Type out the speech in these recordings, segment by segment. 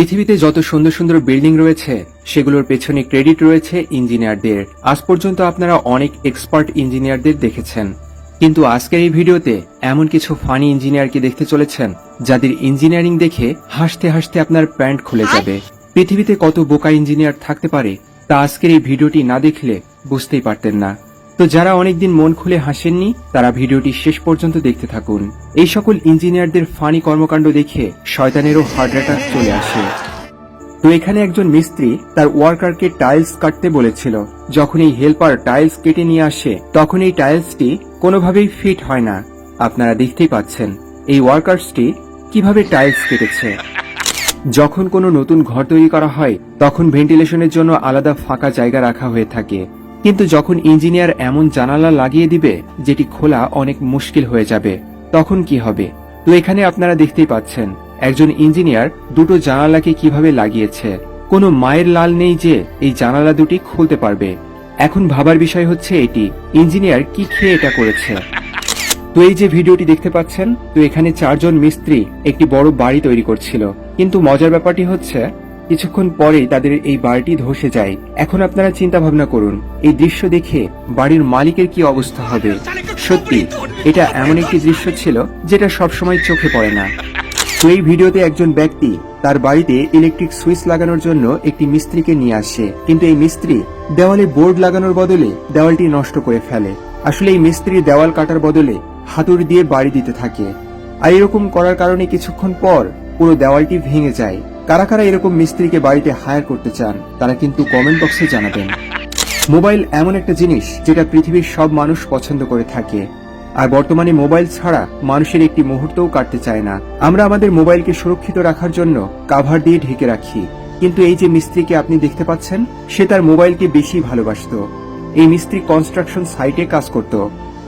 পৃথিবীতে যত সুন্দর সুন্দর বিল্ডিং রয়েছে সেগুলোর পেছনে ক্রেডিট রয়েছে ইঞ্জিনিয়ারদের। আজ পর্যন্ত আপনারা অনেক এক্সপার্ট ইঞ্জিনিয়ারদের দেখেছেন। কিন্তু আজকের এই ভিডিওতে এমন কিছু ফানি ইঞ্জিনিয়ারকে দেখতে চলেছেন যাদের ইঞ্জিনিয়ারিং দেখে হাসতে হাসতে আপনার প্যান্ট খুলে যাবে? পৃথিবীতে কত বোকা ইঞ্জিনিয়ার থাকতে পারে তা আজকের এই ভিডিওটি না দেখলে বুঝতেই পারতেন না। তো যারা অনেকদিন মন খুলে হাসেননি, তারা ভিডিওটি শেষ পর্যন্ত দেখতে থাকুন। এই সকল ইঞ্জিনিয়ারদের ফানি কর্মকাণ্ড দেখে শয়তানেরও হার্ট অ্যাটাক চলে আসে। তো এখানে একজন মিস্ত্রি তার ওয়ার্কারকে টাইলস কাটতে বলেছিল। যখন এই হেল্পার টাইলস কেটে নিয়ে আসে, তখন এই টাইলসটি কোনোভাবেই ফিট হয় না। আপনারা দেখতেই পাচ্ছেন, এই ওয়ার্কার্সটি কীভাবে টাইলস কেটেছে। যখন কোনো নতুন ঘর তৈরি করা হয়, তখন ভেন্টিলেশনের জন্য আলাদা ফাঁকা জায়গা রাখা হয়ে থাকে। কিন্তু যখন ইঞ্জিনিয়ার এমন জানালা লাগিয়ে দিবে, যেটি খোলা অনেক মুশকিল হয়ে যাবে, তখন কি হবে? তো এখানে আপনারা দেখতেই পাচ্ছেন, একজন ইঞ্জিনিয়ার দুটো জানালাকে কীভাবে লাগিয়েছে। কোনো মায়ের লাল নেই যে এই জানালা দুটি খুলতে পারবে। এখন ভাবার বিষয় হচ্ছে এটি, ইঞ্জিনিয়ার কি খেয়ে এটা করেছে? তো এই যে ভিডিওটি দেখতে পাচ্ছেন, তো এখানে চারজন মিস্ত্রি একটি বড় বাড়ি তৈরি করছিল। কিন্তু মজার ব্যাপারটি হচ্ছে কিছুক্ষণ পরেই তাদের এই বাড়িটি ধসে যায়। এখন আপনারা চিন্তা ভাবনা করুন, এই দৃশ্য দেখে বাড়ির মালিকের কি অবস্থা হবে? সত্যি, এটা এমন একটি দৃশ্য ছিল যেটা সবসময় চোখে পড়ে না। এই ভিডিওতে একজন ব্যক্তি তার বাড়িতে ইলেকট্রিক সুইচ লাগানোর জন্য একটি মিস্ত্রিকে নিয়ে আসে। কিন্তু এই মিস্ত্রি দেওয়ালে বোর্ড লাগানোর বদলে দেওয়ালটি নষ্ট করে ফেলে। আসলে এই মিস্ত্রি দেওয়াল কাটার বদলে হাতুড়ি দিয়ে বাড়ি দিতে থাকে। আর এরকম করার কারণে কিছুক্ষণ পর পুরো দেওয়ালটি ভেঙে যায়। কারা কারা এরকম মিস্ত্রিকে বাড়িতে হায়ার করতে চান, তারা কিন্তু কমেন্ট বক্সে জানাবেন। মোবাইল এমন একটা জিনিস যেটা পৃথিবীর সব মানুষ পছন্দ করে থাকে। আর বর্তমানে মোবাইল ছাড়া মানুষের একটি মুহূর্তও কাটতে চায় না। আমরা আমাদের মোবাইলকে সুরক্ষিত রাখার জন্য কাভার দিয়ে ঢেকে রাখি। কিন্তু এই যে মিস্ত্রিকে আপনি দেখতে পাচ্ছেন, সে তার মোবাইলকে বেশি ভালোবাসতো। এই মিস্ত্রি কনস্ট্রাকশন সাইটে কাজ করত।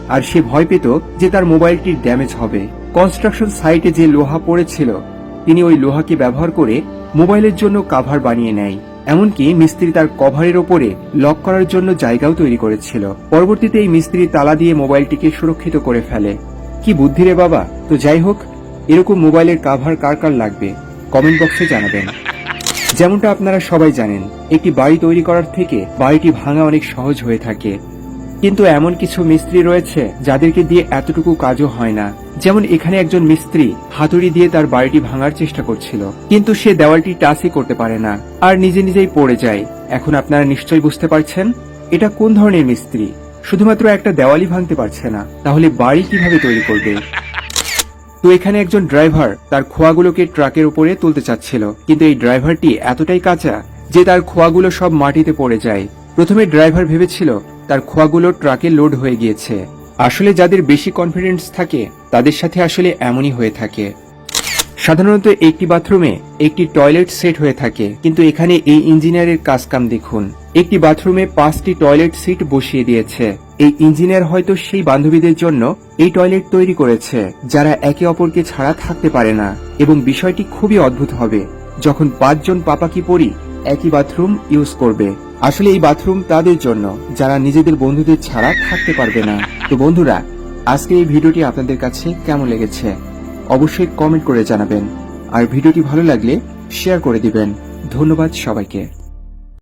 আর সে ভয় পেত যে তার মোবাইলটির ড্যামেজ হবে। কনস্ট্রাকশন সাইটে যে লোহা পড়েছিল তিনি ওই লোহাকে ব্যবহার করে মোবাইলের জন্য কাভার বানিয়ে নেয়। এমনকি মিস্ত্রি তার কভারের ওপরে লক করার জন্য জায়গাও তৈরি করেছিল। পরবর্তীতে এই মিস্ত্রি তালা দিয়ে মোবাইলটিকে সুরক্ষিত করে ফেলে। কি বুদ্ধি রে বাবা! তো যাই হোক, এরকম মোবাইলের কাভার কার কার লাগবে? কমেন্ট বক্সে জানাবেন। যেমনটা আপনারা সবাই জানেন, একটি বাড়ি তৈরি করার থেকে বাড়িটি ভাঙা অনেক সহজ হয়ে থাকে। কিন্তু এমন কিছু মিস্ত্রি রয়েছে যাদেরকে দিয়ে এতটুকু কাজও হয় না। যেমন এখানে একজন মিস্ত্রি হাতুড়ি দিয়ে তার বাড়িটি ভাঙার চেষ্টা করছিল, কিন্তু সে দেওয়ালটি টাচই করতে পারে না আর নিজে নিজেই পড়ে যায়। এখন আপনারা নিশ্চয়ই বুঝতে পারছেন, এটা কোন ধরনের মিস্ত্রি? শুধুমাত্র একটা দেওয়ালই ভাঙতে পারছে না, তাহলে বাড়ি কীভাবে তৈরি করবে? তো এখানে একজন ড্রাইভার তার খোয়াগুলোকে ট্রাকের উপরে তুলতে চাচ্ছিল, কিন্তু এই ড্রাইভারটি এতটাই কাঁচা যে তার খোয়াগুলো সব মাটিতে পড়ে যায়। প্রথমে ড্রাইভার ভেবেছিল তার খোয়াগুলো ট্রাকে লোড হয়ে গিয়েছে। আসলে যাদের বেশি কনফিডেন্স থাকে, তাদের সাথে আসলে এমনই হয়ে থাকে। সাধারণত একটি বাথরুমে একটি টয়লেট সেট হয়ে থাকে, কিন্তু এখানে এই ইঞ্জিনিয়ারের কাজকাম দেখুন। একটি বাথরুমে পাঁচটি টয়লেট সিট বসিয়ে দিয়েছে। এই ইঞ্জিনিয়ার হয়তো সেই বান্ধবীদের জন্য এই টয়লেট তৈরি করেছে, যারা একে অপরকে ছাড়া থাকতে পারে না। এবং বিষয়টি খুবই অদ্ভুত হবে, যখন পাঁচজন পাপাকি পরি একই বাথরুম ইউজ করবে। আসলে এই বাথরুম তাদের জন্য, যারা নিজেদের বন্ধুদের ছাড়া থাকতে পারবে না। তো বন্ধুরা আজকে এই ভিডিওটি আপনাদের কাছে কেমন লেগেছে? অবশ্যই কমেন্ট করে জানাবেন। আর ভিডিওটি ভালো লাগলে শেয়ার করে দিবেন। ধন্যবাদ সবাইকে।